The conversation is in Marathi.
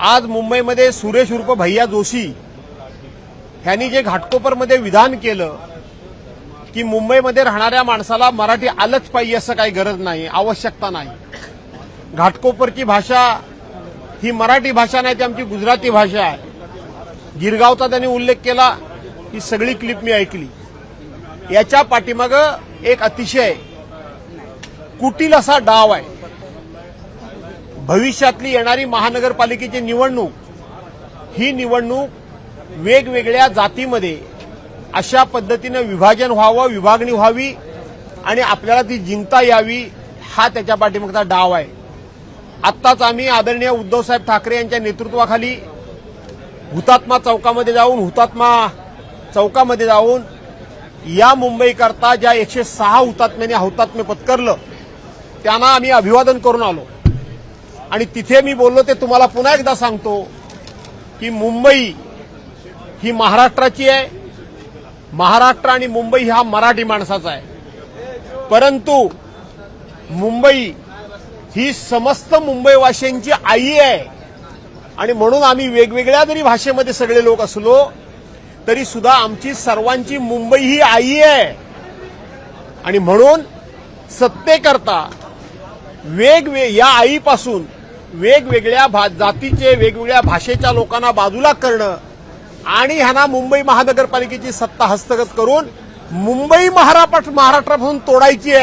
आज मुंबईमध्ये सुरेश उर्फ भैया जोशी ह्यांनी जे घाटकोपरमध्ये विधान केलं की मुंबईमध्ये राहणाऱ्या माणसाला मराठी आलंच पाहिजे असं काही गरज नाही आवश्यकता नाही. घाटकोपरची भाषा ही मराठी भाषा नाही ती आमची गुजराती भाषा आहे. गिरगावचा त्यांनी उल्लेख केला ही सगळी क्लिप मी ऐकली. याच्या पाठीमागं एक अतिशय कुटील असा डाव आहे. भविष्यातली येणारी महानगरपालिकेची निवडणूक ही निवडणूक वेगवेगळ्या जातीमध्ये अशा पद्धतीनं विभाजन व्हावं विभागणी व्हावी आणि आपल्याला ती जिंकता यावी हा त्याच्या पाठीमागचा डाव आहे. आत्ताच आम्ही आदरणीय उद्धवसाहेब ठाकरे यांच्या नेतृत्वाखाली हुतात्मा चौकामध्ये जाऊन हुतात्मा चौकामध्ये जाऊन या मुंबईकरता ज्या एकशे सहा हुतात्म्यांनी हुतात्म्य पत्करलं त्यांना आम्ही अभिवादन करून आलो. आणि तिथे मी बोललो ते तुम्हाला पुन्हा एकदा सांगतो की मुंबई ही महाराष्ट्राची आहे. महाराष्ट्र आणि मुंबई हा मराठी माणसाचा आहे. परंतु मुंबई ही समस्त मुंबईवासियांची आई आहे. आणि म्हणून आम्ही वेगवेगळ्या जरी भाषेमध्ये सगळे लोक असलो तरी सुद्धा आमची सर्वांची मुंबई ही आई आहे. आणि म्हणून सत्तेकरता वेगवे या आईपासून वेगवेगळ्या भा जातीचे वेगवेगळ्या भाषेच्या लोकांना बाजूला करणं आणि ह्यांना मुंबई महानगरपालिकेची सत्ता हस्तगत करून मुंबई महाराष्ट्र महाराष्ट्रापासून तोडायची आहे.